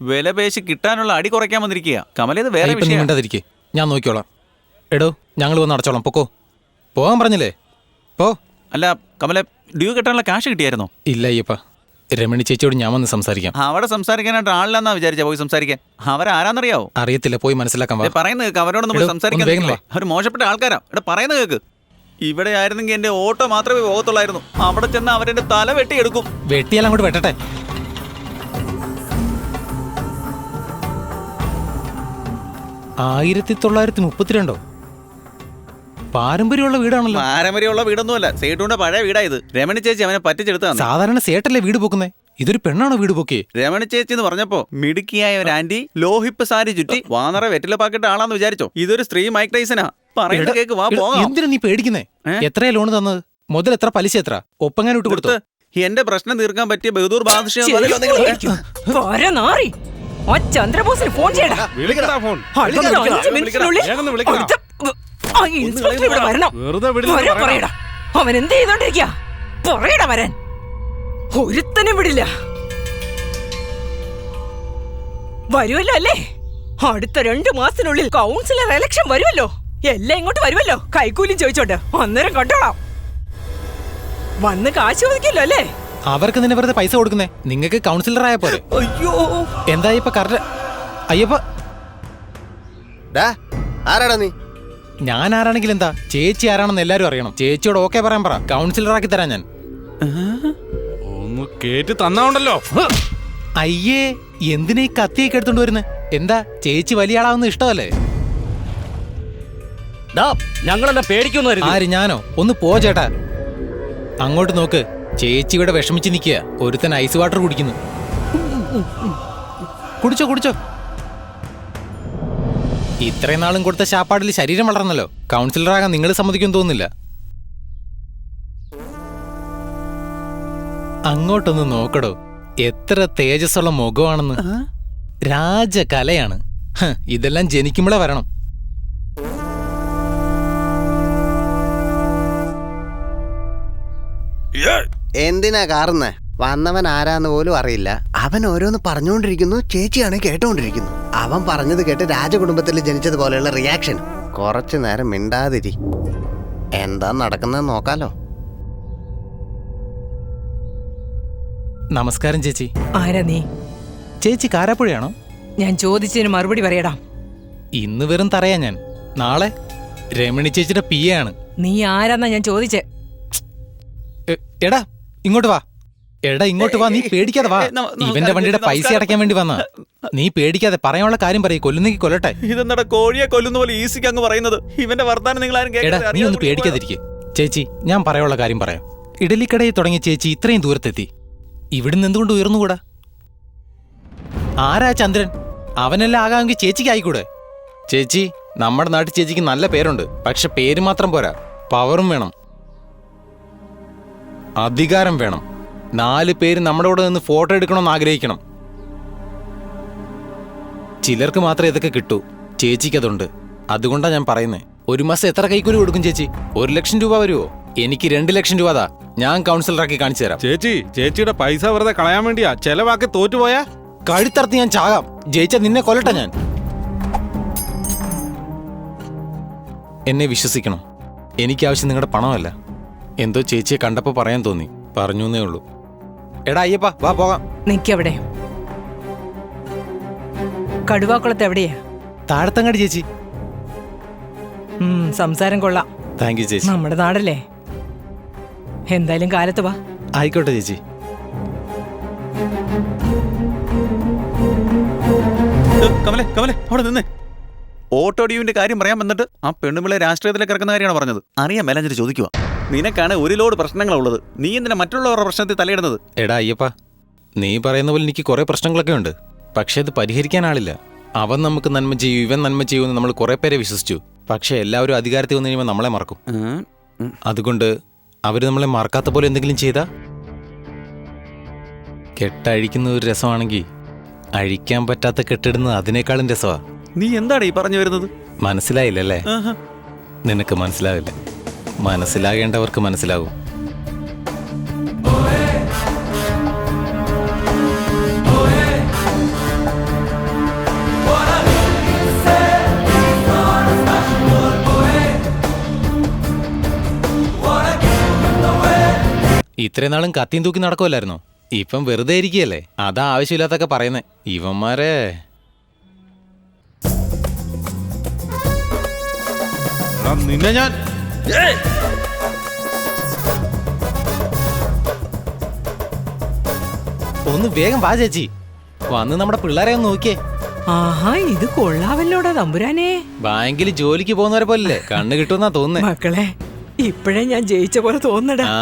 വില പേശി കിട്ടാനുള്ള അടി കുറയ്ക്കാൻ വന്നിരിക്കുക. കമലേത് വേറെ ഇപ്പൊ നീ വിഷയം മിണ്ടാതിരിക്കെ. ഞാൻ നോക്കിക്കോളാം. എടോ ഞങ്ങൾ വന്ന് അടച്ചോളാം. പൊക്കോ. പോകാൻ പറഞ്ഞില്ലേ? പോ. അല്ല കമലെ ഡ്യൂ കിട്ടാനുള്ള കാശ് കിട്ടിയായിരുന്നോ? ഇല്ല അയ്യപ്പ. രമണി ചേച്ചിയോട് ഞാൻ വന്ന് സംസാരിക്കാം. അവിടെ സംസാരിക്കാനായിട്ട് ആളില്ലെന്നാ വിചാരിച്ച പോയി സംസാരിക്കാൻ. അവരാരാന്നറിയാവോ അറിയത്തില്ല പോയി മനസ്സിലാക്കാൻ വാ. ദേ പറയുന്നത് കേക്ക് അവരോട് പോയി എടോ, സംസാരിക്കാൻ ഒന്ന് വേഗം നിൽക്കില്ലേ? അവർ മോശപ്പെട്ട ആൾക്കാരാ. ഇവിടെ പറയുന്നത് കേക്ക്. ഇവിടെ ആയിരുന്നെങ്കിൽ എന്റെ ഓട്ടോ മാത്രമേ പോകത്തുള്ളായിരുന്നു. അവിടെ ചെന്ന് അവരെന്റെ തല വെട്ടിയെടുക്കും. വെട്ടിയാൽ അങ്ങോട്ട് വെട്ടട്ടെ. ആയിരത്തി തൊള്ളായിരത്തി മുപ്പത്തിരണ്ടോ പാരമ്പര്യമുള്ള വീടാണല്ലോ. പാരമ്പര്യമുള്ള വീടൊന്നുമല്ല. സേട്ടുവിന്റെ പഴയ വീടായത് രമണി ചേച്ചി അവനെ പറ്റിച്ചെടുത്താണ് സാധാരണ സേട്ടല്ലേ വീട് പൊക്കുന്നേ? ഇതൊരു പെണ്ണാണോ വീട് പൊക്കിയേ? രമണി ചേച്ചി എന്ന് പറഞ്ഞപ്പോ മിടുക്കിയായ ഒരു ആന്റി ലോഹിപ്പ് സാരി ചുറ്റി വാനറ വെറ്റില പാക്കിട്ട് ആളാന്ന് വിചാരിച്ചോ. ഇതൊരു സ്ത്രീ മൈക്ക് ടൈസനാ. പറയുന്നത് കേക്ക് വാ പോകാം. എന്തിനാ നീ പേടിക്കുന്നേ? എത്രയാ ലോൺ തന്നത്? മുതൽ എത്ര പലിശ എത്ര? ഒപ്പങ്ങാൻ വിട്ടു കൊടുത്തു? എന്റെ പ്രശ്നം തീർക്കാൻ പറ്റിയ ബഹദൂർ ബാദുഷ ആ ചന്ദ്രബോസിന് ഫോൺ ചെയ്യടാ. വിളിക്കടാ ഫോൺ അടുത്ത അഞ്ച് മിനിറ്റിനുള്ളിൽ വേഗം ഒന്ന് വിളിക്കടാ. അടുത്ത- ആ ഇൻസ്പെക്ടർ ഇവിടെ വരണം. വെറുതെ വിടുന്നത് വരാൻ പറയണം. പറയടാ. അവൻ എന്ത് ചെയ്തോണ്ടിരിക്ക? പറയടാ വരാൻ. ഒരുത്തനും വിടില്ല. വരുമല്ലോ അല്ലേ? അടുത്ത രണ്ടു മാസത്തിനുള്ളിൽ കൗൺസിലർ ഇലക്ഷൻ വരുമല്ലോ എല്ലാം ഇങ്ങോട്ട് വരുമല്ലോ കൈക്കൂലിയും ചോദിച്ചോണ്ട്. അന്നേരം കണ്ടോളാം. വന്ന് കാശ് ചോദിക്കല്ലോ അല്ലേ? അവർക്ക് നിന്നെ വെറുതെ പൈസ കൊടുക്കുന്നേ? നിങ്ങൾക്ക് കൗൺസിലർ ആയ പോലെ അയ്യോ. എന്താ ഇപ്പൊ കറക്റ്റ് അയ്യപ്പ. ആരാടാ നീ? ഞാൻ ആരാണെങ്കിലും എന്താ? ചേച്ചി ആരാണെന്ന് എല്ലാരും അറിയണം. ചേച്ചിയോട് ഓക്കെ പറയാൻ പറ. കൗൺസിലർ ആക്കി തരാം ഞാൻ. ഒന്ന് കേട്ട് തന്നാണ്ടല്ലോ അയ്യേ എന്തിനാ ഈ കത്തിയൊക്കെ എടുത്തോണ്ട് വരുന്നത് എന്താ ചേച്ചി വലിയ ആളാവുന്ന ഇഷ്ടമല്ലേ? ഞങ്ങളെന്നെ പേടിക്കുന്നു ആര് ഞാനോ? ഒന്ന് പോ ചേട്ടാ. അങ്ങോട്ട് നോക്ക്. ചേച്ചി ഇവിടെ വിഷമിച്ച് നിൽക്കുക. ഒരുത്തൻ ഐസ് വാട്ടർ കുടിക്കുന്നു. കുടിച്ചോ കുടിച്ചോ. ഇത്രയും നാളും കൊടുത്ത ശാപ്പാടിൽ ശരീരം വളർന്നല്ലോ. കൗൺസിലറാകാൻ നിങ്ങൾ സമ്മതിക്കും തോന്നുന്നില്ല. അങ്ങോട്ടൊന്ന് നോക്കടോ. എത്ര തേജസ്സുള്ള മുഖമാണെന്ന്. രാജകലയാണ്. ഇതെല്ലാം ജനിക്കുമ്പോഴേ വരണം. എന്തിനാ കാർന്ന് വന്നവൻ ആരാന്ന് പോലും അറിയില്ല. അവൻ ഓരോന്ന് പറഞ്ഞുകൊണ്ടിരിക്കുന്നു ചേച്ചിയാണ് കേട്ടോണ്ടിരിക്കുന്നു. അവൻ പറഞ്ഞത് കേട്ട് രാജകുടുംബത്തിൽ ജനിച്ചതുപോലെയുള്ള റിയാക്ഷൻ കുറച്ചു നേരം മിണ്ടാതിരി. എന്താ നടക്കുന്നത് നോക്കാലോ. നമസ്കാരം ചേച്ചി. ആരാ നീ? ചേച്ചി കാരാപ്പുഴയാണോ? ഞാൻ ചോദിച്ചതിന് മറുപടി പറയടാ. ഇന്ന് വെറും തറയാ ഞാൻ. നാളെ രമണി ചേച്ചിയുടെ പി എ ആണ്. നീ ആരാന്നാ ഞാൻ ചോദിച്ചേ? എടാ ഇങ്ങോട്ട് വാ. എടാ ഇങ്ങോട്ട് വാ നീ പേടിക്കാതെ വാ. ഇവന്റെ വണ്ടിയുടെ പൈസ അടയ്ക്കാൻ വേണ്ടി വന്ന നീ പേടിക്കാതെ പറയാനുള്ള കാര്യം പറയും കൊല്ലുന്നെങ്കിൽ കൊല്ലട്ടെ. ഇതെന്താ കോഴിയെ കൊല്ലുന്ന പോലെ ഈസിക്ക് അങ്ങ് പറയുന്നത്? ഇവന്റെ വർത്താനം നിങ്ങൾ ആരും എടാ നീ ഒന്ന് പേടിക്കാതിരിക്കെ. ചേച്ചി ഞാൻ പറയാനുള്ള കാര്യം പറയാം. ഇഡലിക്കടയിൽ തുടങ്ങിയ ചേച്ചി ഇത്രയും ദൂരത്തെത്തി. ഇവിടുന്ന് എന്തുകൊണ്ട് ഉയർന്നുകൂടാ? ആരാ ചന്ദ്രൻ? അവനെല്ലാം ആകാമെങ്കിൽ ചേച്ചിക്ക് ആയിക്കൂടെ? ചേച്ചി നമ്മുടെ നാട്ടിൽ ചേച്ചിക്ക് നല്ല പേരുണ്ട്. പക്ഷെ പേര് മാത്രം പോരാ. പവറും വേണം. അധികാരം വേണം. നാല് പേര് നമ്മുടെ കൂടെ നിന്ന് ഫോട്ടോ എടുക്കണമെന്ന് ആഗ്രഹിക്കണം. ചിലർക്ക് മാത്രമേ ഇതൊക്കെ കിട്ടൂ. ചേച്ചിക്കതുണ്ട്. അതുകൊണ്ടാണ് ഞാൻ പറയുന്നത് ഒരു മാസം എത്ര കൈക്കൂലി കൊടുക്കും ചേച്ചി? ഒരു ലക്ഷം രൂപ വരുമോ എനിക്ക് രണ്ട് ലക്ഷം രൂപ താ ഞാൻ കൗൺസിലറാക്കി കാണിച്ചു തരാം. ചേച്ചി ചേച്ചിയുടെ പൈസ വെറുതെ കളയാൻ വേണ്ടിയാ ചെലവാക്കി തോറ്റുപോയാ? കഴുത്തറത്ത് ഞാൻ ചാകാം. ജയിച്ച നിന്നെ കൊല്ലട്ടെ ഞാൻ. എന്നെ വിശ്വസിക്കണം. എനിക്കാവശ്യം നിങ്ങളുടെ പണമല്ല. എന്തോ ചേച്ചിയെ കണ്ടപ്പോൾ പറയാൻ തോന്നി. പറഞ്ഞു എന്നേ ഉള്ളൂ. എടാ അയ്യപ്പ വാ പോകാം. നിക്കവിടെ. കടുവാക്കുളത്ത് എവിടെയാ? താഴത്തങ്ങാടി ചേച്ചി. ഉം, സംസാരം കൊള്ളാം. താങ്ക് യു ചേച്ചി. നമ്മുടെ നാടല്ലേ? എന്തായാലും കാലത്ത് വാ. ആയിക്കോട്ടെ ചേച്ചി. ഏ, കമലെ കമലെ അവിടെ നിന്നേ. ഓട്ടോ ഡ്യൂവിന്റെ കാര്യം പറയാൻ വന്നിട്ട് ആ പെണ്ണുമ്പിളെ രാഷ്ട്രീയത്തിലേക്ക് ഇറക്കുന്ന കാര്യമാണ് പറഞ്ഞത്. അറിയാൻ മേലഞ്ചിട്ട് ചോദിക്കുക നിനക്കാണ് ഒരു ലോഡ് പ്രശ്നങ്ങളുള്ളത്. നീ എന്തിനാ മറ്റുള്ളവരുടെ പ്രശ്നത്തിൽ തലയിടുന്നത്? എടാ അയ്യപ്പ. നീ പറയുന്ന പോലെ എനിക്ക് കുറെ പ്രശ്നങ്ങളൊക്കെ ഉണ്ട്. പക്ഷെ അത് പരിഹരിക്കാൻ ആളില്ല. അവൻ നമുക്ക് നന്മ ചെയ്യൂ ഇവൻ നന്മ ചെയ്യുമെന്ന് നമ്മൾ കുറെ പേരെ വിശ്വസിച്ചു. പക്ഷെ എല്ലാവരും അധികാരത്തിൽ വന്നു കഴിയുമ്പോൾ നമ്മളെ മറക്കും. അതുകൊണ്ട് അവർ നമ്മളെ മറക്കാത്ത പോലെ എന്തെങ്കിലും ചെയ്താ? കെട്ടഴിക്കുന്ന ഒരു രസമാണെങ്കിൽ അഴിക്കാൻ പറ്റാത്ത കെട്ടിടുന്നത് അതിനേക്കാളും രസമാ നീ എന്താണ് ഈ പറഞ്ഞു വരുന്നത്? മനസ്സിലായില്ലല്ലേ. നിനക്ക് മനസ്സിലാവില്ല. മനസ്സിലാകേണ്ടവർക്ക് മനസ്സിലാകും. ഇത്രയും നാളും കത്തിയും തൂക്കി നടക്കുമല്ലായിരുന്നു ഇപ്പം വെറുതെ ഇരിക്കുകയല്ലേ? അതാ ആവശ്യമില്ലാത്തൊക്കെ പറയുന്നേ. ഇവന്മാരെ. നിന്നെ ഞാൻ ഒന്ന് വേഗം വാ ചേച്ചി. വന്ന് നമ്മുടെ പിള്ളേരെ ഒന്ന് നോക്കിയേ. ആഹാ ഇത് കൊള്ളാവല്ലോടാ തമ്പുരാനെ. ബാങ്കിൽ ജോലിക്ക് പോകുന്നവരെ പോലെ കണ്ണു കിട്ടുമെന്നാ തോന്നുന്നേ. മക്കളെ ഇപ്പഴേ ഞാൻ ജയിച്ച പോലെ തോന്നടാ. ആ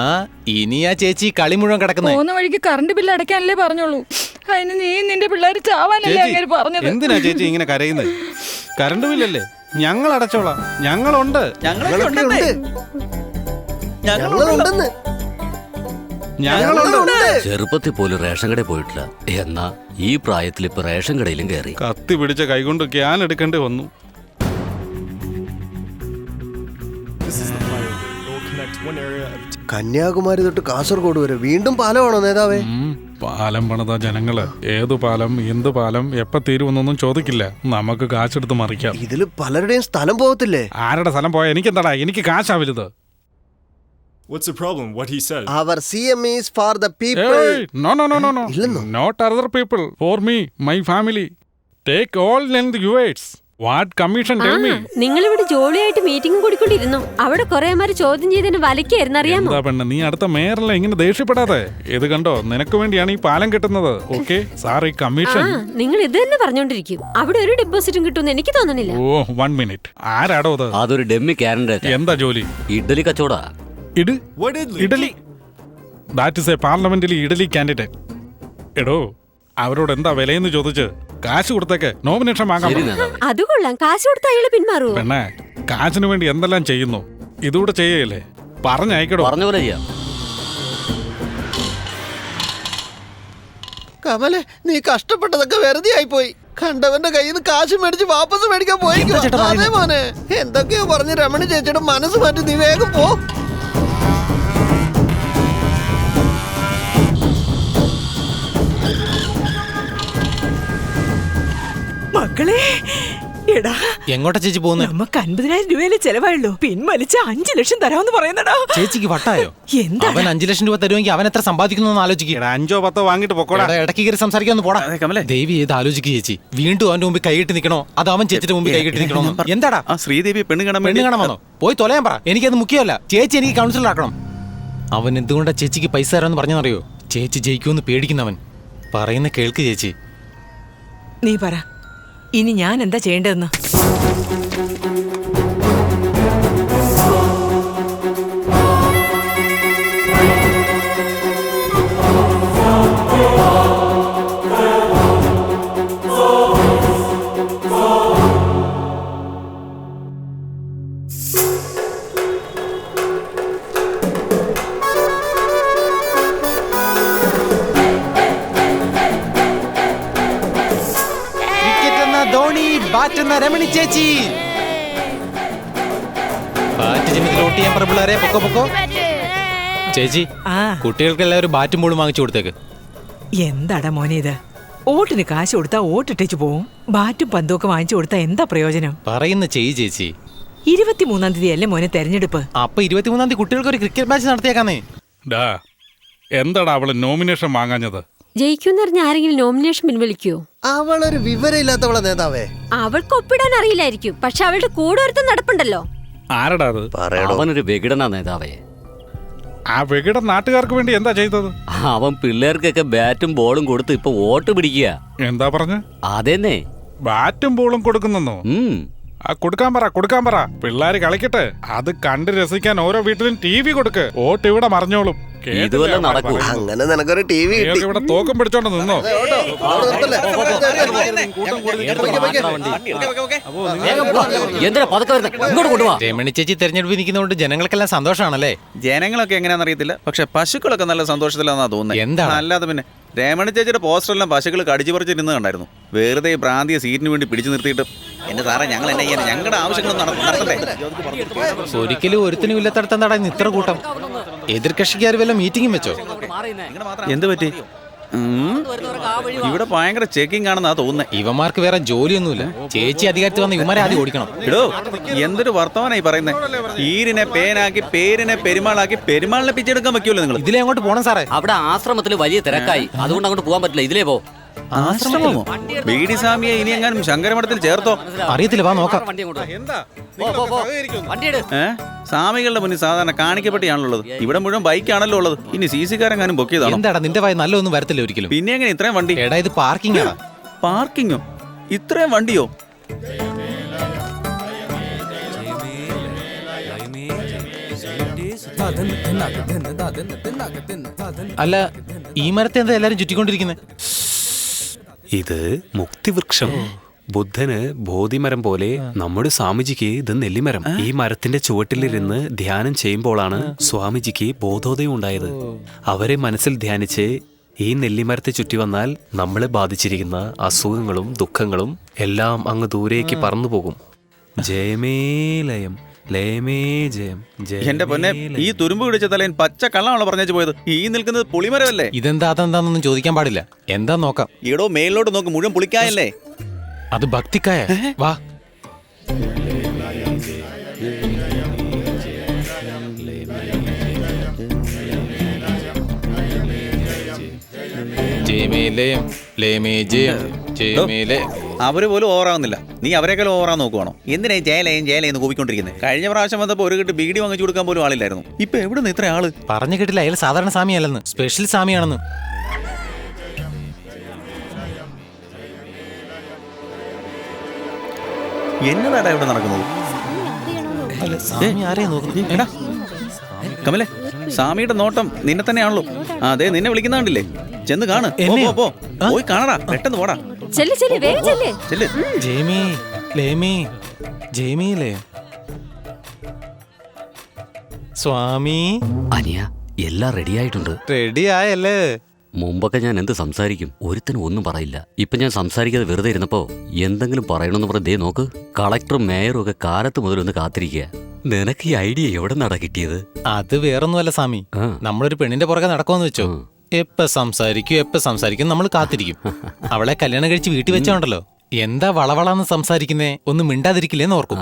ഇനി ആ ചേച്ചി കളി മുഴുവൻ കിടക്കുന്നേ. പോകുന്ന വഴിക്ക് കറണ്ട് ബില്ല് അടയ്ക്കാനല്ലേ പറഞ്ഞോളൂ അതിന് നീ നിന്റെ പിള്ളേർ ചാവാനല്ലേ അങ്ങനെ പറഞ്ഞത്. എന്തിനാ ചേച്ചി ഇങ്ങനെ കരയുന്നത് കറണ്ട് ബില്ലല്ലേ? ഞങ്ങൾ അടച്ചോളാം ഞങ്ങളുണ്ട്. ഞങ്ങളൊക്കെ ഞങ്ങളൊക്കെ ഉണ്ടെന്നേ. ഉണ്ട്. ഞങ്ങളുണ്ടല്ലോ. ഞങ്ങളുണ്ടെന്ന്. ഞങ്ങളുണ്ട്. ഞങ്ങളുണ്ട്. ചെറുപ്പത്തിൽ പോലും റേഷൻ കടയിൽ പോയിട്ടില്ല. എന്നാ ഈ പ്രായത്തിൽ ഇപ്പൊ റേഷൻ കടയിലും കയറി. കത്തി പിടിച്ച കൈകൊണ്ട് ക്യാൻ എടുക്കേണ്ടി വന്നു. കന്യാകുമാരി തൊട്ട് കാസർഗോഡ് വരെ വീണ്ടും പാലമാണോ നേതാവേ? ഉം, പാലം പണിത ജനങ്ങൾ. ഏത് പാലം എന്ത് പാലം എപ്പ തീരുമെന്നൊന്നും ചോദിക്കില്ല. നമുക്ക് കാശെടുത്ത് മറിക്കാം. ഇതിൽ പലരുടെയും സ്ഥലം പോകത്തില്ലേ? ആരുടെ സ്ഥലം പോയാ എനിക്കെന്താടാ? എനിക്ക് കാശാ വലുത് What's the problem? What he said? Our CM is for the people. People no, no, no, no no ഇല്ലെന്നോ? Not other people for me my family take all length yours what commission tell me നിങ്ങൾ ഇവിടെ ജോളിയായിട്ട് meeting കൂടിക്കൊണ്ടിരുന്നു. അവിടെ കൊറേമാര് ചോദ്യം ചെയ്തതിന് വലക്കായിരുന്നു അറിയാമോ? എന്താ പെണ്ണ് നീ അടുത്ത മേയറല്ല ഇങ്ങനെ ദേഷ്യപ്പെടാതെ? ഇത് കണ്ടോ? നിനക്ക് വേണ്ടിയാണ് ഈ പാലം കിട്ടുന്നത്. ഓക്കെ സാർ ഈ ആ കമ്മീഷൻ നിങ്ങൾ ഇത് തന്നെ പറഞ്ഞോണ്ടിരിക്കും. അവിടെ ഒരു ഡെപ്പോസിറ്റും കിട്ടുമെന്ന് എനിക്ക് തോന്നണില്ല. ഓ വൺ മിനിറ്റ് ആരാടോ അത്? അതൊരു ഡെമ്മി കാൻഡിഡേറ്റ് എന്താ ജോലി? ഇഡ്ഡലി കച്ചോടാ ഇട് ഇഡലി. ദാറ്റ് ഇസ് എ പാർലമെന്റിലെ ഇഡലി കാൻഡിഡേറ്റ് എടോ അവരോട് എന്താ വിലയെന്ന് ചോദിച്ച് കാശ് കൊടുത്തേക്ക് നോമിനേഷൻ വാങ്ങാൻ ശരി പറ. അത് കൊള്ളാം. കാശ് കൊടുത്ത അയാൾ പിന്മാറുവോ പെണ്ണേ കാശിന് വേണ്ടി എന്തെല്ലാം ചെയ്യുന്നു? ഇതുകൂടെ ചെയ്യല്ലേ? പറഞ്ഞയക്കടോ. പറഞ്ഞ പോലെ ചെയ്യാം. കമലെ നീ കഷ്ടപ്പെട്ടതൊക്കെ വെറുതെ ആയിപ്പോയി. പോയി കണ്ടവന്റെ കയ്യിൽ നിന്ന് കാശ് മേടിച്ച് വാപ്പസ് മേടിക്കാൻ പോയി അതെ മോനെ എന്തൊക്കെയോ പറഞ്ഞ് രമണി ചേച്ചിയുടെ മനസ്സ് മാറ്റി നീ വേഗം പോ. മക്കളെ. എടാ എങ്ങോട്ടാ ചേച്ചി പോകുന്നത് നമുക്ക് അൻപതിനായിരം രൂപയിലെ ചെലവായുള്ളൂ. പിൻവലിച്ച അഞ്ചു ലക്ഷം തരാമെന്ന് പറയുന്നടാ. ചേച്ചിക്ക് വട്ടായോ? എന്താ അവൻ അഞ്ചു ലക്ഷം രൂപ തരുമെങ്കിൽ അവൻ എത്ര സമ്പാദിക്കുന്നു എന്ന് ആലോചിക്കുക അഞ്ചോ പത്തോ വാങ്ങിട്ട് പൊക്കോടാ. ഇടയ്ക്ക് കയറി സംസാരിക്കാൻ പോടാ. കമലേ. ദേവി ഏത് ആലോചിക്കുക ചേച്ചി. വീണ്ടും അവന്റെ മുമ്പിൽ കൈയിട്ട് നിൽക്കണോ അത് അവൻ ചേച്ചിയുടെ മുമ്പിൽ കൈയിട്ട് നിൽക്കണോ എന്താടാ? ആ ശ്രീദേവി പെണ്ണ് കാണാൻ പെണ്ണ് വേണ്ടി കാണാൻ വന്നോ? പോയി തൊലയാൻ പറ. എനിക്കത് മുഖ്യമല്ല. ചേച്ചി എനിക്ക് കൗൺസിലർ ആക്കണം അവൻ എന്തുകൊണ്ടാ ചേച്ചിക്ക് പൈസ തരാമെന്ന് പറഞ്ഞറിയോ ചേച്ചി ജയിക്കുമെന്ന് പേടിക്കുന്നവൻ. പറയുന്ന കേൾക്ക് ചേച്ചി. നീ പറ. ഇനി ഞാൻ എന്താ ചെയ്യേണ്ടതെന്ന്? ചേച്ചി ആ. കുട്ടികൾക്ക് എല്ലാവരും ബാറ്റും ബോളും വാങ്ങിച്ചു കൊടുത്തേക്ക്. എന്താടാ മോനെ ഇത്? ഓട്ടിന് കാശ് കൊടുത്താ ഓട്ടിട്ടേച്ചു പോവും. ബാറ്റും പന്തും ഒക്കെ വാങ്ങിച്ചു കൊടുത്താ എന്താ പ്രയോജനം? പറയുന്ന ചെയ് ചേച്ചി. ഇരുപത്തിമൂന്നാം തീയതി അല്ലേ മോനെ തെരഞ്ഞെടുപ്പ്? അപ്പൊ ഇരുപത്തിമൂന്നാം തീയതി കുട്ടികൾക്ക് ഒരു ക്രിക്കറ്റ് മാച്ച് നടത്തിയേക്കാന്നേ. ഡാ എന്താടാ അവൾ നോമിനേഷൻ വാങ്ങാഞ്ഞത്? ജയിക്കുന്നറിഞ്ഞ പറഞ്ഞ ആരെങ്കിലും നോമിനേഷൻ പിൻവലിക്കോ? അവളൊരു വിവരമില്ലാത്തവളെ നേതാവേ. അവൾക്ക് ഒപ്പിടാൻ അറിയില്ലായിരിക്കും. പക്ഷെ അവളുടെ കൂടെ ഒരുത്തം നടപ്പുണ്ടല്ലോ. ആരടാ അത്? അവനൊരു വികടന നേതാവേ. ആ വെകിട നാട്ടുകാർക്ക് വേണ്ടി എന്താ ചെയ്തത്? അവൻ പിള്ളേർക്കൊക്കെ ബാറ്റും ബോളും കൊടുത്ത് ഇപ്പൊ വോട്ട് പിടിക്കുക. എന്താ പറഞ്ഞ? അതെന്നെ. ബാറ്റും ബോളും കൊടുക്കുന്നോ ആ കൊടുക്കാൻ പറ കൊടുക്കാൻ പറ. പിള്ളേര് കളിക്കട്ടെ. അത് കണ്ട് രസിക്കാൻ ഓരോ വീട്ടിലും ടി വി കൊടുക്ക്. വോട്ട് ഇവിടെ മറിഞ്ഞോളും. ഇതുവല്ല നടക്കൂ. അങ്ങനെ നിനക്കൊരു ടി വി കിട്ടി ഇവിടെ തോക്കം പിടിച്ചോണ്ട് നിന്നോ അവിടെ നിർത്തല്ലേ? വേഗം പോ. എന്തിനാ പതുക്കെ വരുന്നത് ഇങ്ങോട്ട് കൊണ്ടുപോവാ രമണി ചേച്ചി തെരഞ്ഞെടുപ്പ് നിൽക്കുന്നതുകൊണ്ട് ജനങ്ങൾക്കെല്ലാം സന്തോഷമാണല്ലേ ജനങ്ങളൊക്കെ എങ്ങനെയാണെന്ന് അറിയത്തില്ല പക്ഷെ പശുക്കളൊക്കെ നല്ല സന്തോഷത്തിലാണെന്നാ തോന്നുന്നത് എന്താണ്? അല്ലാതെ പിന്നെ രമണി ചേച്ചിയുടെ പോസ്റ്ററെല്ലാം പശുക്കൾ കടിച്ചു പറിച്ചിരുന്നത് കണ്ടായിരുന്നു. വെറുതെ ഈ പ്രാന്തിയ സീറ്റിന് വേണ്ടി പിടിച്ചു നിർത്തിയിട്ട് എന്റെ സാറേ ഞങ്ങൾ എന്നെ ചെയ്യാൻ ഞങ്ങളുടെ ആവശ്യങ്ങൾ നടത്തണ്ടേ? ഒരിക്കലും ഒരുത്തിനും ഇല്ലാത്തടത്തം എന്താടാ ഇന്ന് ഇത്ര കൂട്ടം? എതിർ കക്ഷിക്കാർ വല്ല മീറ്റിംഗും വെച്ചോ? എന്ത് പറ്റി. ഇവിടെ ഭയങ്കര ചെക്കിംഗ് ആണെന്നാ തോന്നുന്നത് ഇവന്മാർക്ക് വേറെ ജോലിയൊന്നുമില്ല. ചേച്ചി അധികാരത്തിൽ വന്ന ഇവന്മാരെ ആദ്യം ഓടിക്കണം. എടോ എന്തൊരു വർത്തമാനായി പറയുന്നത് ഈരിനെ പേനാക്കി പേരിനെ പെരുമാളാക്കി പെരുമാളിനെ പിച്ചെടുക്കാൻ വെക്കുമല്ലോ നിങ്ങൾ ഇതിലെ അങ്ങോട്ട് പോകണം സാറേ. അവിടെ ആശ്രമത്തിൽ വലിയ തിരക്കായി. അതുകൊണ്ട് അങ്ങോട്ട് പോകാൻ പറ്റില്ല. ഇതിലേ പോ. ആശ്രമമോ? ബീഡി സ്വാമിയെ ഇനി എങ്ങാനും ശങ്കരമഠത്തിൽ ചേർത്തോ? അറിയത്തില്ല വാ നോക്കാം. സ്വാമികളുടെ മുന്നിൽ സാധാരണ കാണിക്കപ്പെട്ടിയാണല്ലോ ഉള്ളത് ഇവിടെ മുഴുവൻ ബൈക്കാണല്ലോ ഉള്ളത്. ഇനി സി സി ബുക്ക് ചെയ്താണോ? എന്താടാ നിന്റെ വായി നല്ലൊന്നും വരത്തില്ല ഒരിക്കലും. പിന്നെ എങ്ങനെ ഇത്രയും വണ്ടി? എടാ ഇത് പാർക്കിംഗ് ആണ് പാർക്കിങ്ങോ? ഇത്രയും വണ്ടിയോ? അല്ല ഈ മരത്തെ എന്താ എല്ലാരും ചുറ്റിക്കൊണ്ടിരിക്കുന്നത് ഇത് മുക്തിവൃക്ഷം. ബുദ്ധന് ബോധിമരം പോലെ നമ്മുടെ സ്വാമിജിക്ക് ഇത് നെല്ലിമരം. ഈ മരത്തിന്റെ ചുവട്ടിലിരുന്ന് ധ്യാനം ചെയ്യുമ്പോഴാണ് സ്വാമിജിക്ക് ബോധോദയം ഉണ്ടായത്. അവരെ മനസ്സിൽ ധ്യാനിച്ച് ഈ നെല്ലിമരത്തെ ചുറ്റി വന്നാൽ നമ്മളെ ബാധിച്ചിരിക്കുന്ന അസുഖങ്ങളും ദുഃഖങ്ങളും എല്ലാം അങ്ങ് ദൂരേക്ക് പറന്നു പോകും. ജയമേ ജയം എന്റെ പൊന്നെ ഈ തുരുമ്പ് പിടിച്ച തലയൻ പച്ച കള്ളാണല്ലോ പറഞ്ഞു പോയത്. ഈ നിൽക്കുന്നത് പുളിമരമല്ലേ? ഇതെന്താ അതെന്താന്നൊന്നും ചോദിക്കാൻ പാടില്ല. എന്താ നോക്കാം? ഈടോ മേലിലോട്ട് നോക്ക് മുഴുവൻ പുളിക്കായല്ലേ? അത് ഭക്തിക്കായ. വാ. ജയമേലയം ലേമേ ജയം ജയമേലേ അവർ പോലും ഓവറാവുന്നില്ല. നീ അവരെക്കാളും ഓവറാൻ നോക്കുവാണോ? എന്തിനാ ജയലയും ജയലയെന്ന് കൂപ്പിക്കൊണ്ടിരിക്കുന്നത് കഴിഞ്ഞ പ്രാവശ്യം വന്നപ്പോ ഒരു കിട്ട് ബീഡി വാങ്ങിച്ചു കൊടുക്കാൻ പോലും ആളില്ലായിരുന്നു. ഇപ്പൊ എവിടെ നിന്ന് ഇത്ര ആൾ? പറഞ്ഞു കേട്ടില്ല അയാൾ സാധാരണ സ്വാമിയല്ലെന്ന്. സ്പെഷ്യൽ സ്വാമിയാണെന്ന്. എന്നതാടാ ഇവിടെ നടക്കുന്നത്? എടാ. കമലേ സ്വാമിയുടെ നോട്ടം നിന്നെ തന്നെയാണല്ലോ. അതെ നിന്നെ വിളിക്കുന്ന കണ്ടില്ലേ? ചെന്ന് കാണ്. പോ. പോയി കാണടാ. പെട്ടെന്ന് പോടാ. ചെല്ല് ചെല്ല് വേഗം ചെല്ല്. ചെല്ല്. ജയമേ ലേമേ ജയമീലേ സ്വാമി. അനിയ എല്ലാം റെഡിയായിട്ടുണ്ട് റെഡി ആയല്ലേ? മുമ്പൊക്കെ ഞാൻ എന്ത് സംസാരിക്കും ഒരുത്തനും ഒന്നും പറയില്ല. ഇപ്പൊ ഞാൻ സംസാരിക്കാതെ വെറുതെ ഇരുന്നപ്പോ എന്തെങ്കിലും പറയണമെന്ന് പറഞ്ഞ ദേ നോക്ക് കളക്ടറും മേയറും ഒക്കെ കാലത്ത് മുതൽ ഒന്ന് കാത്തിരിക്കുക നിനക്ക് ഈ ഐഡിയ എവിടെ നടാ കിട്ടിയത്? അത് വേറൊന്നുമല്ല സ്വാമി. ആ. നമ്മളൊരു പെണ്ണിന്റെ പുറകെ നടക്കുമെന്ന് വെച്ചോ. എപ്പ സംസാരിക്കും എപ്പ സംസാരിക്കും നമ്മൾ കാത്തിരിക്കും. അവളെ കല്യാണം കഴിച്ച് വീട്ടിൽ വെച്ചോണ്ടല്ലോ. എന്താ വളവളാന്ന് സംസാരിക്കുന്നേ? ഒന്നും മിണ്ടാതിരിക്കില്ലേന്ന് ഓർക്കും.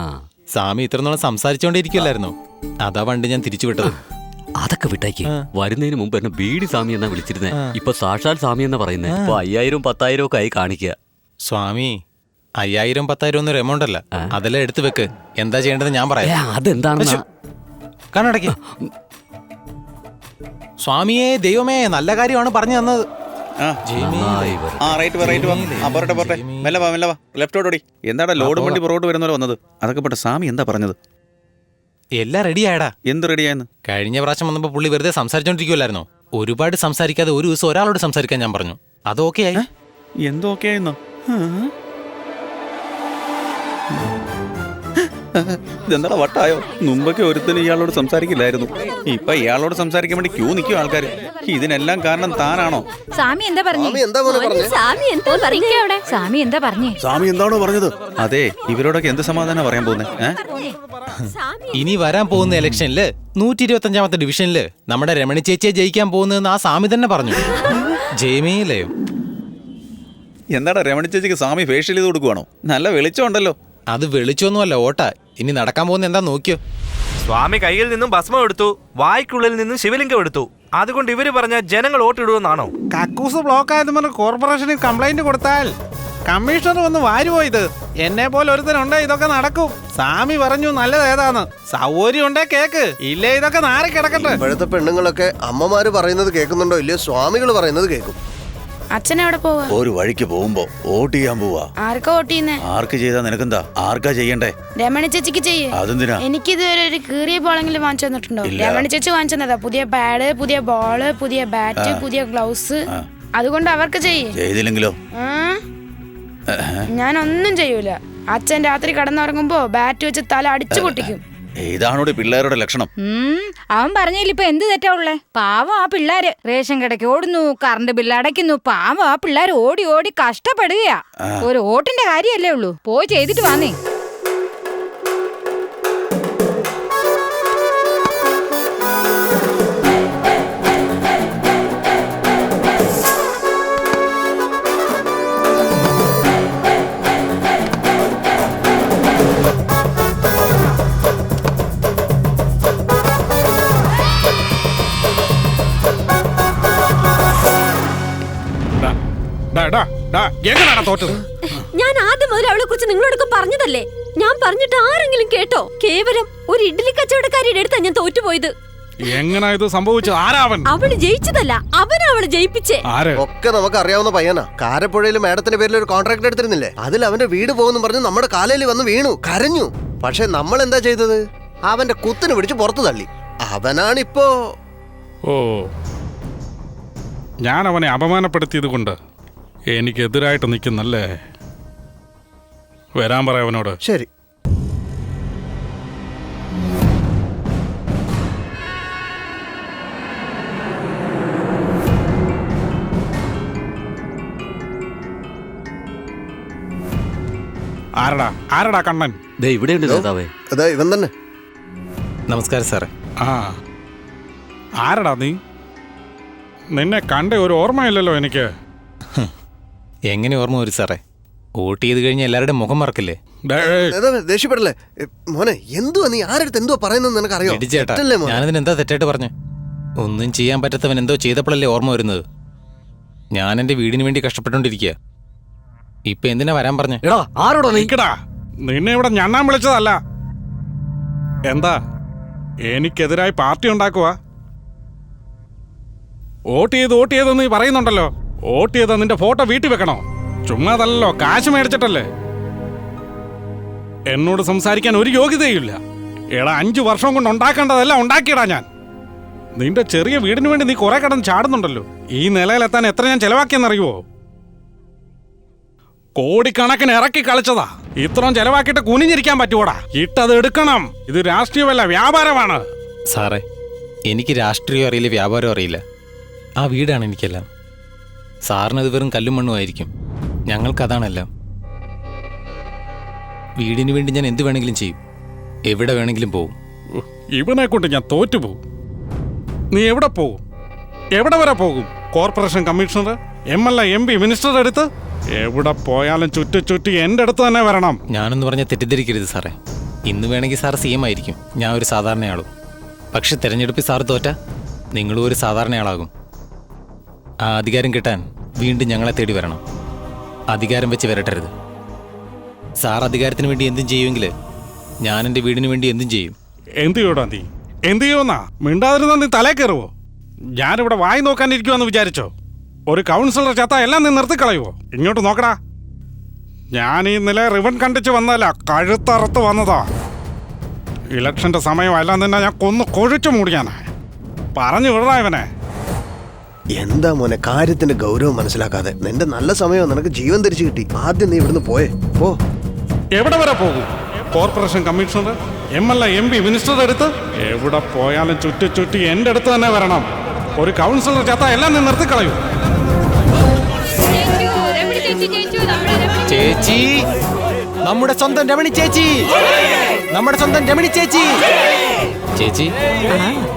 സ്വാമി ഇത്രനോളം സംസാരിച്ചോണ്ടിരിക്കല്ലായിരുന്നു അതാ പണ്ട് ഞാൻ തിരിച്ചു വിട്ടത്. അതൊക്കെ വിട്ടേക്ക്. വരുന്നതിന് മുമ്പ് എന്നെ ബീഡി സ്വാമി എന്നാ വിളിച്ചിരുന്നേ. ഇപ്പൊ സാക്ഷാൽ സ്വാമി എന്നാ പറയുന്നേ. ഇപ്പൊ അയ്യായിരം പത്തായിരം ഒക്കെ ആയി കാണിക്കുക സ്വാമി അയ്യായിരം പത്തായിരം ഒന്നും എമൗണ്ട് അല്ല. അതെല്ലാം എടുത്തു വെക്ക്. എന്താ ചെയ്യേണ്ടത് ഞാൻ പറയാം. അതെന്താണെന്ന്? കണ്ണടക്കി. സ്വാമിയെ ദൈവമേ നല്ല കാര്യമാണ് പറഞ്ഞു തന്നത്. ആ. ആ റൈറ്റ് വാ റൈറ്റ് വാ ആ പോരട്ടെ പോരട്ടെ. മെല്ലെ വാ മെല്ലെ വാ. ലെഫ്റ്റോട്ട് ഓടി. എന്താടാ ലോഡ് വണ്ടി പുറകോട്ട് വന്നത്? അതൊക്കെ പെട്ട സ്വാമി എന്താ പറഞ്ഞത്? എല്ലാം റെഡിയായടാ എന്ത് റെഡിയായെന്ന് കഴിഞ്ഞ പ്രാവശ്യം വന്നപ്പോ പുള്ളി വെറുതെ സംസാരിച്ചോണ്ടിരിക്കുമല്ലായിരുന്നോ ഒരുപാട് സംസാരിക്കാതെ ഒരു ദിവസം ഒരാളോട് സംസാരിക്കാൻ ഞാൻ പറഞ്ഞു. അത് ഓക്കെ ആയി. എന്തോ ഓക്കെ ആയിരുന്നോ ഇതെന്താടാ വട്ടായോ? മുമ്പൊക്കെ ഒരുത്തൻ ഇയാളോട് സംസാരിക്കില്ലായിരുന്നു. ഇപ്പൊ ഇയാളോട് സംസാരിക്കാൻ വേണ്ടി ക്യൂ നിൽക്കും ആൾക്കാർ ഇതിനെല്ലാം കാരണം താനാണോ? സ്വാമി എന്താ പറഞ്ഞു? എന്താ പറഞ്ഞു? സ്വാമി എന്താ പറഞ്ഞേ? അവിടെ. സ്വാമി എന്താ പറഞ്ഞു? സ്വാമി എന്താണോ പറഞ്ഞത്? അതെ ഇവരോടൊക്കെ എന്ത് സമാധാനം പറയാൻ പോകുന്നത് ഇനി വരാൻ പോകുന്ന ഇലക്ഷനിൽ നൂറ്റി ഇരുപത്തി അഞ്ചാമത്തെ ഡിവിഷനിൽ നമ്മുടെ രമണി ചേച്ചിയെ ജയിക്കാൻ പോകുന്നതെന്ന് ആ സ്വാമി തന്നെ പറഞ്ഞു. ജയമേലയോ? എന്താടാ രമണി ചേച്ചിക്ക് സ്വാമി ഫേഷ്യൽ ചെയ്ത് കൊടുക്കുവാണോ? നല്ല വെളിച്ചമുണ്ടല്ലോ അത് വെളിച്ചൊന്നുമല്ല ഓട്ട. ഇനി നടക്കാൻ പോകുന്ന എന്താ നോക്കിയോ? സ്വാമി കയ്യിൽ നിന്നും ഭസ്മം എടുത്തു വായ്ക്കുള്ളിൽ നിന്നും ശിവലിംഗം എടുത്തു. അതുകൊണ്ട് ഇവർ പറഞ്ഞ ജനങ്ങൾ വോട്ടിടുമെന്നാണോ കക്കൂസ് ബ്ലോക്ക് ആയത് പറഞ്ഞ് കോർപ്പറേഷനിൽ കംപ്ലൈന്റ് കൊടുത്താൽ കമ്മീഷണർ വന്ന് വാരുപോയത് എന്നെ പോലെ ഒരുത്തനുണ്ട് ഇതൊക്കെ നടക്കും. സ്വാമി പറഞ്ഞു നല്ലത് ഏതാന്ന് സൗകര്യം ഉണ്ടേ കേക്ക്. ഇല്ലേ ഇതൊക്കെ നാറി കിടക്കട്ടെ. ഇപ്പോഴത്തെ പെണ്ണുങ്ങളൊക്കെ അമ്മമാര് പറയുന്നത് കേൾക്കുന്നുണ്ടോ? ഇല്ലയോ സ്വാമികൾ പറയുന്നത് കേൾക്കും. അച്ഛൻ എവിടെ പോവാ? ഒരു വഴിക്ക് പോകുമ്പോ വോട്ട് ചെയ്യാൻ പോവാ. ആർക്കാ വോട്ട് ചെയ്യുന്നേ? ആർക്ക് ചെയ്താ നിനക്കെന്താ? ആർക്കാ ചെയ്യണ്ടേ? രമണി ചേച്ചിക്ക് ചെയ്യേ. അതെന്തിനാ? എനിക്ക് ഇതുവരെ ഒരു കീറിയ ബോളെങ്കിലും വാങ്ങിച്ചു തന്നിട്ടുണ്ടോ? ഇല്ല. രമണി ചേച്ചി വാങ്ങിച്ചു തന്നതാ. പുതിയ പാഡ് പുതിയ ബോൾ പുതിയ ബാറ്റ് പുതിയ ഗ്ലൗസ് അതുകൊണ്ട് അവർക്ക് ചെയ്യേ. ചെയ്തില്ലെങ്കിലോ? ആ? ഞാൻ ഒന്നും ചെയ്യൂല. അച്ഛൻ രാത്രി കടന്നുറങ്ങുമ്പോ ബാറ്റ് വെച്ച് തല അടിച്ചു പൊട്ടിക്കും. ഇതാണോടി പിള്ളേരുടെ ലക്ഷണം. അവൻ പറഞ്ഞില്ല ഇപ്പൊ എന്ത് തെറ്റാ ഉള്ളേ? പാവം ആ പിള്ളേര്. റേഷൻ കടയ്ക്ക് ഓടുന്നു കറണ്ട് ബില്ല് അടയ്ക്കുന്നു. പാവം ആ പിള്ളേർ ഓടി ഓടി കഷ്ടപ്പെടുകയാ. ഒരു ഓട്ടിന്റെ കാര്യല്ലേ ഉള്ളൂ. പോയി ചെയ്തിട്ട് വന്നേ. ഡാ, എങ്ങനാടാ തോറ്റത്? ഞാൻ ആദ്യം മുതൽ അവളെ കുറിച്ച് നിങ്ങളോടൊക്കെ പറഞ്ഞതല്ലേ? ഞാൻ പറഞ്ഞിട്ട് ആരെങ്കിലും കേട്ടോ? കേവലം ഒരു ഇഡ്ഡലി കച്ചവടക്കാരിയുടെ അടുത്താ ഞാൻ തോറ്റുപോയത്. എങ്ങനെ ഇത് സംഭവിച്ചത്? ആരാവൻ അവൾ ജയിച്ചതല്ല അവനാ അവളെ ജയിപ്പിച്ചേ. ആരെ? ഒക്കെ നമുക്ക് അറിയാവുന്ന പയ്യനാ. കാരപ്പുഴയിൽ മാഡത്തിന്റെ പേരിൽ ഒരു കോൺട്രാക്ട് എടുത്തിരുന്നില്ലേ? അതിൽ അവന്റെ വീട് പോകുന്നു പറഞ്ഞ് നമ്മുടെ കാലയിൽ വന്ന് വീണു കരഞ്ഞു. പക്ഷെ നമ്മൾ എന്താ ചെയ്തത്? അവന്റെ കുത്തിന് പിടിച്ച് പുറത്തു തള്ളി. അവനാണിപ്പോ ഓ. ഞാൻ അവനെ അപമാനപ്പെടുത്തിയത് കൊണ്ട് എനിക്കെതിരായിട്ട് നിൽക്കുന്നല്ലേ വരാൻ പറയാവനോട് ശരി. ആരടാ? ആരടാ കണ്ണൻ? ദേ ഇവിടെയുണ്ട് നേതാവേ. അതാ ഇവൻ തന്നെ. നമസ്കാരം സാറേ. ആ. ആരടാ നീ? നിന്നെ കണ്ട ഒരു ഓർമ്മയില്ലല്ലോ എനിക്ക്. എങ്ങനെ ഓർമ്മ വരും സാറേ? വോട്ട് ചെയ്ത് കഴിഞ്ഞാൽ എല്ലാവരുടെയും മുഖം മറക്കില്ലേ? ദേഷ്യപ്പെടല്ലേ? മോനെ എന്തുവാ നീ? ആരടുത്ത് എന്തുവാ പറയുന്നത് നിനക്കറിയോ? ഇടിച്ചേട്ടാ തെറ്റല്ലേ മോനെ? ഞാനതിന് എന്താ തെറ്റായിട്ട് പറഞ്ഞു? ഒന്നും ചെയ്യാൻ പറ്റാത്തവൻ എന്തോ ചെയ്തപ്പോഴല്ലേ ഓർമ്മ വരുന്നത്. ഞാൻ എന്റെ വീടിന് വേണ്ടി കഷ്ടപ്പെട്ടുകൊണ്ടിരിക്കുക ഇപ്പൊ എന്തിനാ വരാൻ പറഞ്ഞു? എടാ ആരോടാ നിക്കടാ. നിന്നെ ഇവിടെ ഞണ്ണാൻ വിളിച്ചതല്ല. എന്താ? എനിക്കെതിരായി പാർട്ടി ഉണ്ടാക്കുക വോട്ട് ചെയ്ത് വോട്ട് ചെയ്തെന്ന് നീ പറയുന്നുണ്ടല്ലോ. വോട്ട് ചെയ്ത നിന്റെ ഫോട്ടോ വീട്ടിൽ വെക്കണോ? ചുമ്മാതല്ലോ കാശ് മേടിച്ചിട്ടല്ലേ? എന്നോട് സംസാരിക്കാൻ ഒരു യോഗ്യതയില്ല എടാ അഞ്ചു വർഷം കൊണ്ട് ഉണ്ടാക്കേണ്ടതെല്ലാം ഉണ്ടാക്കിയിടാ ഞാൻ. നിന്റെ ചെറിയ വീടിന് വേണ്ടി നീ കുറെ കടന്ന് ചാടുന്നുണ്ടല്ലോ. ഈ നിലയിലെത്താൻ എത്ര ഞാൻ ചെലവാക്കിയെന്നറിയുവോ? കോടിക്കണക്കിന് ഇറക്കി കളിച്ചതാ. ഇത്രയും ചെലവാക്കിയിട്ട് കുനിഞ്ഞിരിക്കാൻ പറ്റുവോടാ? ഇട്ടത് എടുക്കണം. ഇത് രാഷ്ട്രീയമല്ല വ്യാപാരമാണ്. സാറേ എനിക്ക് രാഷ്ട്രീയം അറിയില്ല വ്യാപാരം അറിയില്ല. ആ വീടാണ് എനിക്കെല്ലാം. സാറിനത് വെറും കല്ലും മണ്ണും ആയിരിക്കും. ഞങ്ങൾക്കതാണെല്ലാം. വീടിന് വേണ്ടി ഞാൻ എന്ത് വേണമെങ്കിലും ചെയ്യും. എവിടെ വേണമെങ്കിലും പോവും. ഇവനെ കൊണ്ട് ഞാൻ തോറ്റുപോകും നീ എവിടെ പോകും എവിടെ വരെ പോകും? Corporation commissioner M L A M P മിനിസ്റ്ററുടെ അടുത്ത്? എവിടെ പോയാലും ചുറ്റി ചുറ്റി എന്റെ അടുത്ത് തന്നെ വരണം. ഞാനൊന്ന് പറഞ്ഞാൽ തെറ്റിദ്ധരിക്കരുത് സാറേ. ഇന്ന് വേണമെങ്കിൽ സാർ സി എം ആയിരിക്കും. ഞാൻ ഒരു സാധാരണയാളും. പക്ഷെ തിരഞ്ഞെടുപ്പിൽ സാർ തോറ്റ. നിങ്ങളും ഒരു സാധാരണയാളാകും. ആ അധികാരം കിട്ടാൻ വീണ്ടും ഞങ്ങളെ തേടി വരണം. അധികാരം വെച്ച് വരട്ടരുത്. സാർ അധികാരത്തിന് വേണ്ടി എന്തും ചെയ്യുമെങ്കിൽ ഞാൻ എന്റെ വീടിന് വേണ്ടി എന്തും ചെയ്യും. എന്ത് ചെയ്യൂടാ നീ? എന്ത് ചെയ്യുമെന്നാ മിണ്ടാതിരുന്നാ നീ തലേ കയറുവോ ഞാനിവിടെ വായി നോക്കാനിരിക്കുമെന്ന് വിചാരിച്ചോ? ഒരു കൗൺസിലർ ചത്ത എല്ലാം നീ നിർത്തിക്കളയുവോ ഇങ്ങോട്ട് നോക്കടാ. ഞാൻ ഈ നില റിവൺ കണ്ടിച്ച് വന്നതല്ല കഴുത്തറുത്ത് വന്നതാ. ഇലക്ഷന്റെ സമയമല്ല നിന്നെ ഞാൻ കൊന്ന് കൊഴിച്ചു മൂടിയാനാ. പറഞ്ഞു വിടണ ഇവനെ. എന്താ മോനെ കാര്യത്തിന്റെ ഗൗരവം മനസ്സിലാക്കാതെ. നിന്റെ നല്ല സമയം നിനക്ക് ജീവൻ തിരിച്ചു കിട്ടി. ആദ്യം നീ ഇവിടുന്ന് പോയേ. പോ. എവിടെ വരെ പോകും? Corporation commissioner M L A M P മിനിസ്റ്ററുടെ അടുത്ത്? എവിടെ പോയാലും ചുറ്റി ചുറ്റി എന്റെ അടുത്ത് തന്നെ വരണം. ഒരു കൗൺസിലർ ചത്ത എല്ലാം നീ നിർത്തിക്കളയൂ. ചേച്ചി നമ്മുടെ സ്വന്തം രമണി ചേച്ചി. നമ്മുടെ സ്വന്തം രമണി ചേച്ചി. ചേച്ചി.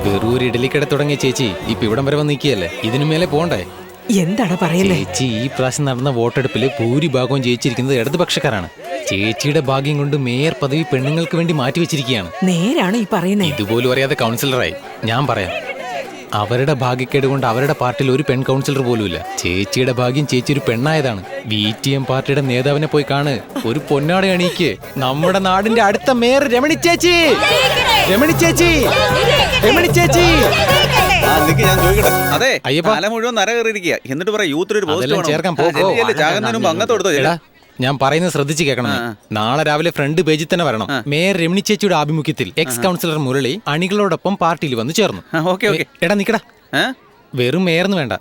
വെറൂർ ഇഡലിക്കട തുടങ്ങിയ ചേച്ചി ഇപ്പൊ ഇവിടം വരെ വന്ന് നിൽക്കുകയല്ലേ? ഇതിനു മേലെ പോണ്ടേ? എന്താണ് പറയുന്നത് ചേച്ചി ഈ പ്രാവശ്യം നടന്ന വോട്ടെടുപ്പിൽ ഭൂരിഭാഗവും ജയിച്ചിരിക്കുന്നത് ഇടതുപക്ഷക്കാരാണ്. ചേച്ചിയുടെ ഭാഗ്യം കൊണ്ട് മേയർ പദവി പെണ്ണുങ്ങൾക്ക് വേണ്ടി മാറ്റിവെച്ചിരിക്കുകയാണ് നേരാണ് ഈ പറയുന്നത് ഇതുപോലും അറിയാതെ കൗൺസിലറായി. ഞാൻ പറയാം. അവരുടെ ഭാഗ്യക്കേട് കൊണ്ട് അവരുടെ പാർട്ടിയിൽ ഒരു പെൺ കൗൺസിലർ പോലുമില്ല. ചേച്ചിയുടെ ഭാഗ്യം ചേച്ചി ഒരു പെണ്ണായതാണ്. വി ടി എം പാർട്ടിയുടെ നേതാവിനെ പോയി കാണ്. ഒരു പൊന്നാട അണിയിക്ക് നമ്മുടെ നാടിന്റെ അടുത്ത മേയർ രമണി ചേച്ചി! രമണി ചേച്ചി. രമണി ചേച്ചി. ആ, നിക്ക് ഞാൻ ചോദിക്കട്ടെ. അതെ. തല മുഴുവൻ നര കയറിയിരിക്കുക. എന്നിട്ട് പറയാം യൂത്തിൽ ഒരു ചേർക്കാൻ പോസ്റ്റ് പോ. ചാകുന്നതിന് മുമ്പ് അങ്ങനത്തെ കൊടുത്തോ എടാ ഞാൻ പറയുന്നത് ശ്രദ്ധിച്ച് കേൾക്കണം നാളെ രാവിലെ ഫ്രണ്ട് പേജിൽ തന്നെ വരണം. മേയർ രമണി ചേച്ചിയുടെ ആഭിമുഖ്യത്തിൽ എക്സ് കൗൺസിലർ മുരളി അണികളോടൊപ്പം പാർട്ടിയിൽ വന്ന് ചേർന്നു. Okay okay. എടാ നിക്കടാ. വെറും മേയർന്ന് വേണ്ട.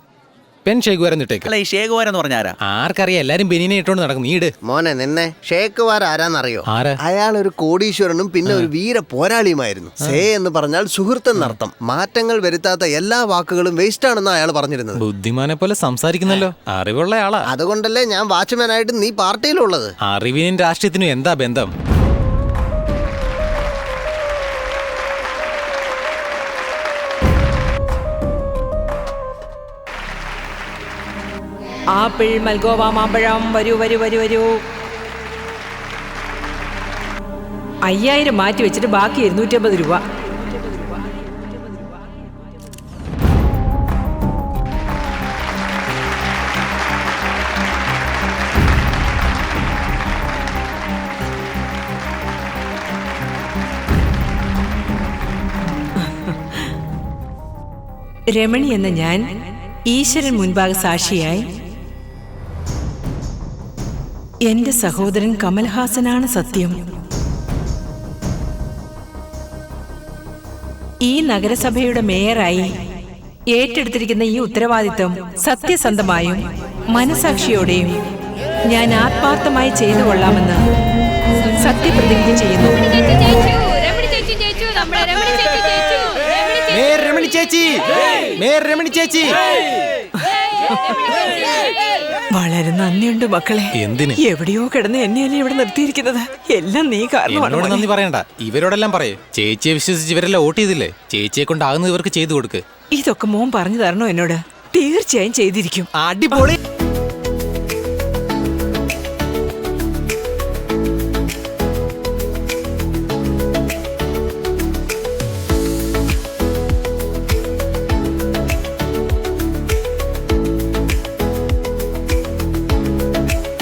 പെൻ ഷേഖുവാരം ഇട്ടേക്ക്. അല്ല ഈ ഷേഖുവാരെന്ന് പറഞ്ഞ ആരാ ആർക്കറിയാം എല്ലാരും ബെനിനെ ഇട്ടോണ്ട് നടക്കും. നീ ഇട്. മോനെ നിന്നെ ഷേക്കുവാർ ആരാന്നറിയോ? ആരാ? അയാൾ ഒരു കോടീശ്വരനും പിന്നെ ഒരു വീര പോരാളിയുമായിരുന്നു. സേ എന്ന് പറഞ്ഞാൽ സുഹൃത്തെന്നർത്ഥം മാറ്റങ്ങൾ വരുത്താത്ത എല്ലാ വാക്കുകളും വേസ്റ്റ് ആണെന്ന് അയാൾ പറഞ്ഞിരുന്നത്. ബുദ്ധിമാനെ പോലെ സംസാരിക്കുന്നല്ലോ. അറിവുള്ള ആളാ. അതുകൊണ്ടല്ലേ ഞാൻ വാച്ച്മാനായിട്ട് നീ പാർട്ടിയിലുള്ളത്. അറിവിനും രാഷ്ട്രീയത്തിനും എന്താ ബന്ധം? ആപ്പിൾ മൽഗോവ മാമ്പഴം. വരൂ വരൂ വരൂ വരൂ. അയ്യായിരം മാറ്റി വെച്ചിട്ട് ബാക്കി ഇരുന്നൂറ്റമ്പത് രൂപ. രമണി എന്ന ഞാൻ ഈശ്വരൻ മുൻപാകെ സാക്ഷിയായി എന്റെ സഹോദരൻ കമൽഹാസനാണ് സത്യം. ഈ നഗരസഭയുടെ മേയറായി ഏറ്റെടുത്തിരിക്കുന്ന ഈ ഉത്തരവാദിത്വം സത്യസന്ധമായും മനസാക്ഷിയോടെയും ഞാൻ ആത്മാർത്ഥമായി ചെയ്തു കൊള്ളാമെന്ന് സത്യപ്രതിജ്ഞ ചെയ്യുന്നു. രമണി ചേച്ചി. ചേച്ചി. വളരെ നന്ദിയുണ്ട് മക്കളെ. എന്തിന്? എവിടെയോ കിടന്ന് എന്നെയല്ലേ ഇവിടെ നിർത്തിയിരിക്കുന്നത്? എല്ലാം നീ കാരണം കാരണമാണ് നന്ദി പറയണ്ട. ഇവരോടെല്ലാം പറയേ. ചേച്ചിയെ വിശ്വസിച്ച് ഇവരെല്ലാം വോട്ട് ചെയ്തില്ലേ? ചേച്ചിയെ കൊണ്ടാകുന്നത് ഇവർക്ക് ചെയ്തു കൊടുക്ക്. ഇതൊക്കെ മോൻ പറഞ്ഞു തരണോ എന്നോട്? തീർച്ചയായും ചെയ്തിരിക്കും. അടിപൊളി.